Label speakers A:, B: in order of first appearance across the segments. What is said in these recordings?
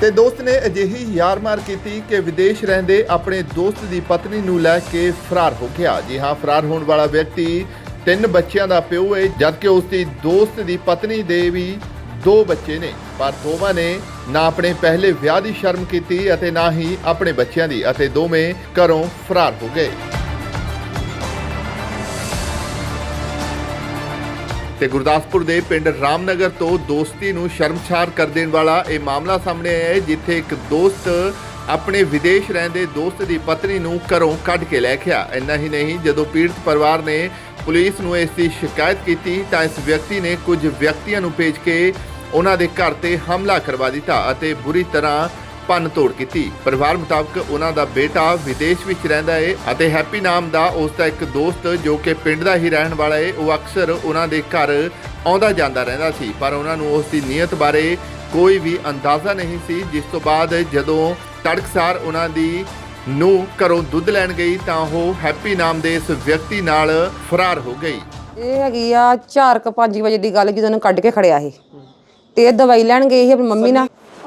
A: ਤੇ ਦੋਸਤ ਨੇ ਅਜਿਹੀ ਯਾਰਮਾਰ ਕੀਤੀ ਕਿ ਵਿਦੇਸ਼ ਰਹਿੰਦੇ ਆਪਣੇ ਦੋਸਤ ਦੀ ਪਤਨੀ ਨੂੰ ਲੈ ਕੇ ਫਰਾਰ ਹੋ ਗਿਆ। ਜੀ ਹਾਂ, ਫਰਾਰ ਹੋਣ ਵਾਲਾ ਵਿਅਕਤੀ ਤਿੰਨ ਬੱਚਿਆਂ ਦਾ ਪਿਓ ਹੈ ਜਦਕਿ ਉਸ ਦੀ ਦੋਸਤ ਦੀ ਪਤਨੀ ਦੇ ਵੀ ਦੋ ਬੱਚੇ ਨੇ। ਪਰ ਦੋਵਾਂ ਨੇ ਨਾ ਆਪਣੇ ਪਹਿਲੇ ਵਿਆਹ ਦੀ ਸ਼ਰਮ ਕੀਤੀ ਅਤੇ ਨਾ ਹੀ ਆਪਣੇ ਬੱਚਿਆਂ ਦੀ ਅਤੇ ਦੋਵੇਂ ਘਰੋਂ ਫਰਾਰ ਹੋ ਗਏ। ਤੇ ਗੁਰਦਾਸਪੁਰ ਦੇ ਪਿੰਡ ਰਾਮਨਗਰ ਤੋਂ ਦੋਸਤੀ ਨੂੰ ਸ਼ਰਮਸ਼ਾਰ ਕਰ ਦੇਣ ਵਾਲਾ ਇਹ ਮਾਮਲਾ ਸਾਹਮਣੇ ਆਇਆ ਹੈ, ਜਿੱਥੇ ਇੱਕ ਦੋਸਤ ਆਪਣੇ ਵਿਦੇਸ਼ ਰਹਿੰਦੇ ਦੋਸਤ ਦੀ ਪਤਨੀ ਨੂੰ ਘਰੋਂ ਕੱਢ ਕੇ ਲੈ ਗਿਆ। ਇੰਨਾ ਹੀ ਨਹੀਂ, ਜਦੋਂ ਪੀੜਤ ਪਰਿਵਾਰ ਨੇ ਪੁਲਿਸ ਨੂੰ ਇਸ ਦੀ ਸ਼ਿਕਾਇਤ ਕੀਤੀ ਤਾਂ ਇਸ ਵਿਅਕਤੀ ਨੇ ਕੁਝ ਵਿਅਕਤੀਆਂ ਨੂੰ ਭੇਜ ਕੇ ਉਹਨਾਂ ਦੇ ਘਰ ਤੇ ਹਮਲਾ ਕਰਵਾ ਦਿੱਤਾ ਅਤੇ ਬੁਰੀ ਤਰ੍ਹਾਂ ਭੰਨ ਤੋੜ ਕੀਤੀ। ਪਰਿਵਾਰ ਮੁਤਾਬਕ ਉਹਨਾਂ ਦਾ ਬੇਟਾ ਵਿਦੇਸ਼ ਵਿੱਚ ਰਹਿੰਦਾ ਹੈ ਅਤੇ ਹੈਪੀ ਨਾਮ ਦਾ ਉਸ ਦਾ ਇੱਕ ਦੋਸਤ ਜੋ ਕਿ ਪਿੰਡ ਦਾ ਹੀ ਰਹਿਣ ਵਾਲਾ ਹੈ ਉਹ ਅਕਸਰ ਉਹਨਾਂ ਦੇ ਘਰ ਆਉਂਦਾ ਜਾਂਦਾ ਰਹਿੰਦਾ ਸੀ। ਪਰ ਉਹਨਾਂ ਨੂੰ ਉਸ ਦੀ ਨੀਅਤ ਬਾਰੇ ਕੋਈ ਵੀ ਅੰਦਾਜ਼ਾ ਨਹੀਂ ਸੀ। ਜਿਸ ਤੋਂ ਬਾਅਦ ਜਦੋਂ ਤੜਕਸਾਰ ਉਹਨਾਂ ਦੀ ਨੂੰ ਘਰੋਂ ਦੁੱਧ ਲੈਣ ਗਈ ਤਾਂ ਉਹ ਹੈਪੀ ਨਾਮ ਦੇ ਇਸ ਵਿਅਕਤੀ ਨਾਲ ਫਰਾਰ ਹੋ ਗਈ।
B: ਇਹ ਹੈਗੀ ਆ 4:00 ਵਜੇ ਦੀ ਗੱਲ ਜਦੋਂ ਉਹਨੂੰ ਕੱਢ ਕੇ ਖੜਿਆ ਸੀ ਤੇ ਇਹ ਦਵਾਈ ਲੈਣ ਗਈ ਸੀ ਆਪਣੀ ਮੰਮੀ ਨਾਲ।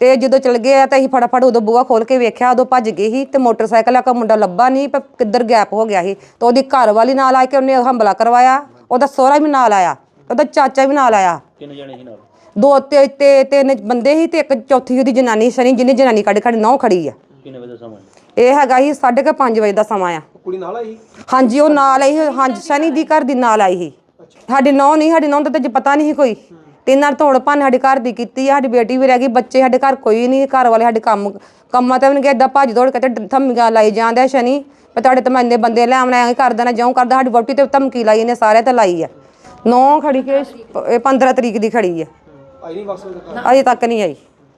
B: ਤੇ ਜਦੋਂ ਚਲ ਗਏ ਆ ਤਾਂ ਅਸੀਂ ਫਟਾਫਟ ਉਦੋਂ ਬੂਹਾ ਖੋਲ ਕੇ ਵੇਖਿਆ ਉਦੋਂ ਭੱਜ ਗਏ ਸੀ ਤੇ ਮੋਟਰਸਾਈਕਲ ਆ ਕਾ ਮੁੰਡਾ ਲੱਭਾ ਨਹੀਂ ਪਰ ਕਿੱਧਰ ਗੈਪ ਹੋ ਗਿਆ ਸੀ। ਤੇ ਉਹਦੀ ਘਰ ਵਾਲੀ ਨਾਲ ਆ ਕੇ ਉਹਨੇ ਹਮਲਾ ਕਰਵਾਇਆ ਉਹਦਾ ਸਹੁਰਾ ਵੀ ਨਾਲ ਆਇਆ ਉਹਦਾ ਚਾਚਾ ਵੀ ਨਾਲ ਆਇਆ।
C: ਕਿੰਨੇ ਜਣੇ ਸੀ ਨਾਲ?
B: ਦੋ ਤੇ ਤੇ ਤਿੰਨ ਬੰਦੇ ਸੀ ਤੇ ਇੱਕ ਚੌਥੀ ਉਹਦੀ ਜਨਾਨੀ ਸਨੀ ਜਿਹਨੇ ਜਨਾਨੀ ਕੱਢ ਕੱਢ ਨੌ ਖੜੀ ਆ।
C: ਕਿੰਨੇ ਵਜੇ ਸਮਾਂ
B: ਇਹ ਹੈਗਾ ਸੀ ਸਾਢੇ ਕੁ ਪੰਜ ਵਜੇ ਦਾ ਸਮਾਂ ਆ।
C: ਕੁੜੀ ਨਾਲ ਆਈ
B: ਹਾਂਜੀ ਉਹ ਨਾਲ ਆਈ ਸੀ, ਹਾਂਜੀ ਸਨੀ ਦੀ ਘਰ ਦੀ ਨਾਲ ਆਈ ਸੀ। ਸਾਡੀ ਨੌ ਨਹੀਂ ਸਾਡੀ ਨੌ ਦਾ ਤਾਂ ਜੇ ਪਤਾ ਨਹੀਂ ਸੀ ਕੋਈ। ਤੇ ਇਹਨਾਂ ਨੇ ਧੋੜ ਭੰਨ ਸਾਡੇ ਘਰ ਦੀ ਕੀਤੀ ਆ ਸਾਡੀ ਬੇਟੀ ਵੀ ਰਹਿ ਗਈ ਬੱਚੇ ਸਾਡੇ ਘਰ ਕੋਈ ਨਹੀਂ ਘਰ ਵਾਲੇ ਸਾਡੇ ਕੰਮ ਕੰਮਾਂ ਤੇ ਵੀ ਨਹੀਂ ਏਦਾਂ ਭੱਜ ਦੌੜ ਕੇ ਤੇ ਧਮਕੀਆਂ ਲਾਈ ਜਾਂਦੇ ਸ਼ਨੀ ਵੀ ਤੁਹਾਡੇ ਤੇ ਮੈਂ ਇੰਨੇ ਬੰਦੇ ਲੈ ਆਉਣਾ ਐਂ ਕਰ ਦੇਣਾ ਜਿਉਂ ਕਰਦਾ ਸਾਡੀ ਵੋਟੀ ਤੇ ਧਮਕੀ ਲਾਈ ਇਹਨੇ ਸਾਰੇ ਤੇ ਲਾਈ ਆ। ਨੌ ਖੜੀ ਕੇ ਇਹ 15 ਤਰੀਕ ਦੀ ਖੜੀ ਆ।
C: ਆਈ ਨਹੀਂ ਵਾਪਸ ਘਰ
B: ਅਜੇ ਤੱਕ ਨਹੀਂ ਆਈ।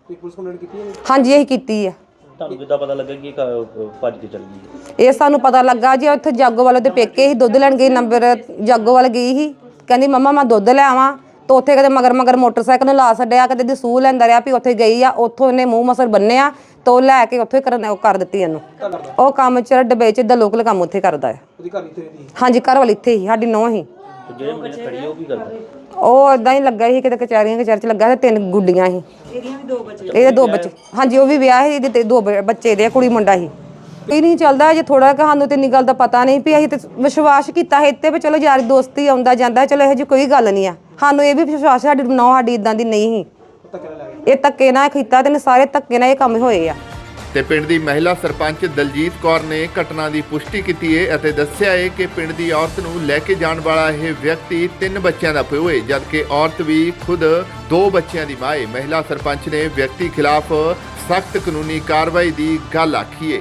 C: ਕੋਈ ਪੁਲਿਸ ਕੰਪਲੇਂਟ ਕੀਤੀ ਹੈ
B: ਹਾਂਜੀ ਇਹੀ ਕੀਤੀ ਆ।
C: ਤੁਹਾਨੂੰ ਕਿੱਦਾਂ ਪਤਾ ਲੱਗਾ ਕਿ ਕ- ਭੱਜ ਕੇ ਚਲੀ ਗਈ?
B: ਇਹ ਸਾਨੂੰ ਪਤਾ ਲੱਗਾ ਜੀ ਉੱਥੇ ਜਾਗੋ ਵਾਲੇ ਦੇ ਪੇਕੇ ਹੀ ਦੁੱਧ ਲੈਣ ਗਈ ਨੰਬਰ ਜਾਗੋ ਵਾਲ ਗਈ ਸੀ ਕਹਿੰਦੀ ਮੰਮਾ ਮੈਂ ਦੁੱਧ ਲੈ ਆਵਾਂ। ਤੇ ਉੱਥੇ ਕਦੇ ਮਗਰ ਮਗਰ ਮੋਟਰਸਾਈਕਲ ਨੂੰ ਲਾ ਛੱਡਿਆ ਕਦੇ ਦੀ ਸੂਹ ਲੈਂਦਾ ਰਿਹਾ ਵੀ ਉੱਥੇ ਗਈ ਆ ਉੱਥੋਂ ਇਹਨੇ ਮੂੰਹ ਮਸਰ ਬੰਨਿਆ ਤੇ ਉਹ ਲੈ ਕੇ ਉੱਥੇ ਕਰਨ ਉਹ ਕਰ ਦਿੱਤੀ ਇਹਨੂੰ। ਉਹ ਕੰਮ ਚ ਡੱਬੇ ਚ ਦਾ ਲੋਕਲ ਕੰਮ ਉੱਥੇ ਕਰਦਾ ਹੈ।
C: ਉਹਦੀ ਘਰ ਇੱਥੇ ਰਹਿੰਦੀ
B: ਹਾਂਜੀ ਘਰ ਵਾਲੀ ਇੱਥੇ ਹੀ ਸਾਡੀ ਨੌਂ ਹੀ।
C: ਤੇ ਜਿਹੜੇ ਮੁੰਡੇ ਖੜੀ ਆ ਉਹ ਕੀ ਕਰਦਾ?
B: ਉਹ ਇਦਾਂ ਹੀ ਲੱਗਾ ਸੀ ਕਿਤੇ ਕਚਹਿਰੀਆਂ ਕਚਹਿਰ ਚ ਲੱਗਾ ਸੀ ਤਿੰਨ ਗੁੱਡੀਆਂ ਸੀ। ਇਹਦੀਆਂ ਵੀ ਦੋ ਬੱਚੇ ਇਹਦੇ ਦੋ ਬੱਚੇ ਹਾਂਜੀ ਉਹ ਵੀ ਵਿਆਹ ਸੀ ਇਹਦੇ ਤੇ ਦੋ ਬ- ਬੱਚੇ ਦੇ ਕੁੜੀ ਮੁੰਡਾ ਸੀ। ਇਹ ਨਹੀਂ ਚੱਲਦਾ ਜੇ ਥੋੜਾ ਕਿ ਸਾਨੂੰ ਤੇ ਇੰਨੀ ਗੱਲ ਦਾ ਪਤਾ ਨਹੀਂ ਵੀ ਅਸੀਂ ਤੇ ਵਿਸ਼ਵਾਸ ਕੀਤਾ ਹੈ ਇੱਥੇ ਵੀ ਚਲੋ ਯਾਰੀ ਦੋਸਤੀ ਆਉਂਦਾ ਜਾਂਦਾ ਚਲੋ ਇਹੋ ਜਿਹੀ ਕੋਈ ਗੱਲ ਨਹੀਂ ਆ। ਸਾਨੂੰ ਇਹ ਵੀ ਵਿਸ਼ਵਾਸ ਹੈ ਸਾਡੀ ਨੌ ਸਾਡੀ ਇਦਾਂ ਦੀ ਨਹੀਂ ਸੀ। ਇਹ ਧੱਕੇ ਨਾਲ ਕੀਤਾ ਤੇ ਸਾਰੇ ਧੱਕੇ ਨਾਲ ਇਹ ਕੰਮ ਹੋਏ ਆ।
A: ਤੇ ਪਿੰਡ ਦੀ ਮਹਿਲਾ ਸਰਪੰਚ ਦਲਜੀਤ ਕੌਰ ਨੇ ਘਟਨਾ ਦੀ ਪੁਸ਼ਟੀ ਕੀਤੀ ਹੈ ਅਤੇ ਦੱਸਿਆ ਹੈ ਕਿ ਪਿੰਡ ਦੀ ਔਰਤ ਨੂੰ ਲੈ ਕੇ ਜਾਣ ਵਾਲਾ ਇਹ ਵਿਅਕਤੀ ਤਿੰਨ ਬੱਚਿਆਂ ਦਾ ਪਿਓ ਹੈ ਜਦਕਿ ਔਰਤ ਵੀ ਖੁਦ ਦੋ ਬੱਚਿਆਂ ਦੀ ਮਾਂ ਹੈ ਮਹਿਲਾ ਸਰਪੰਚ ਨੇ ਵਿਅਕਤੀ ਖਿਲਾਫ ਸਖਤ ਕਾਨੂੰਨੀ ਕਾਰਵਾਈ ਦੀ ਗੱਲ ਆਖੀ ਹੈ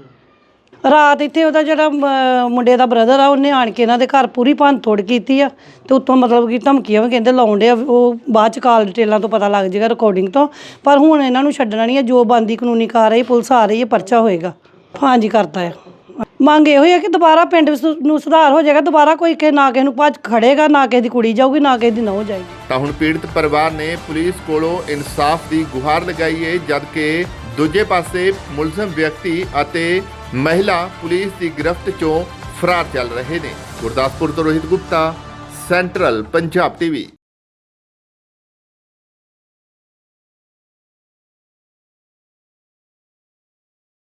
D: ਰਾਤ ਇੱਥੇ ਉਹਦਾ ਜਿਹੜਾ ਮ- ਮੁੰਡੇ ਦਾ ਬ੍ਰਦਰ ਆ, ਉਹਨੇ ਆਣ ਕੇ ਇਹਨਾਂ ਦੇ ਘਰ ਪੂਰੀ ਭੰਨ ਕੀਤੀ ਆ ਤੇ ਉੱਤੋਂ ਮਤਲਬ ਕਿ ਧਮਕੀਆਂ ਵੀ ਕਹਿੰਦੇ ਲਾਉਂਦੇ ਆ ਉਹ ਬਾਅਦ ਚ ਕਾਲ ਡਿਟੇਲਾਂ ਤੋਂ ਪਤਾ ਲੱਗ ਜਾਏਗਾ ਰਿਕਾਰਡਿੰਗ ਤੋਂ। ਪਰ ਹੁਣ ਇਹਨਾਂ ਨੂੰ ਛੱਡਣਾ ਨਹੀਂ ਹੈ ਜੋ ਬੰਦੀ ਕਾਨੂੰਨੀ ਕਾਰਵਾਈ, ਪੁਲਿਸ ਆ ਰਹੀ ਹੈ ਪਰਚਾ ਹੋਏਗਾ। ਹਾਂਜੀ, ਕਰਤਾ ਹੈ ਮੰਗ ਇਹੋ ਹੀ ਹੈ ਕਿ ਦੁਬਾਰਾ ਪਿੰਡ ਵਿੱਚ ਨੂੰ ਸੁਧਾਰ ਹੋ ਜਾਏਗਾ, ਦੁਬਾਰਾ ਕੋਈ ਕਿ, ਨਾ ਕਿਸੇ ਨੂੰ ਭੱਜ ਖੜੇਗਾ, ਨਾ ਕਿਸੇ ਦੀ ਕੁੜੀ ਜਾਊਗੀ, ਨਾ ਕਿਸੇ ਦੀ ਨਹੁੰ ਜਾਏਗੀ।
A: ਤਾਂ ਹੁਣ ਪੀੜਤ ਪਰਿਵਾਰ ਨੇ ਪੁਲਿਸ ਕੋਲੋਂ ਇਨਸਾਫ ਦੀ ਗੁਹਾਰ ਲਗਾਈ ਹੈ ਜਦਕਿ ਦੂਜੇ ਪਾਸੇ ਮੁਲਜ਼ਮ ਵਿਅਕਤੀ ਅਤੇ ਮਹਿਲਾ ਪੁਲਿਸ ਦੀ ਗ੍ਰਿਫਤ ਚੋਂ ਫਰਾਰ ਚੱਲ ਰਹੇ ਨੇ। ਗੁਰਦਾਸਪੁਰ ਤੋਂ ਰੋਹਿਤ ਗੁਪਤਾ, ਸੈਂਟਰਲ ਪੰਜਾਬ ਟੀਵੀ।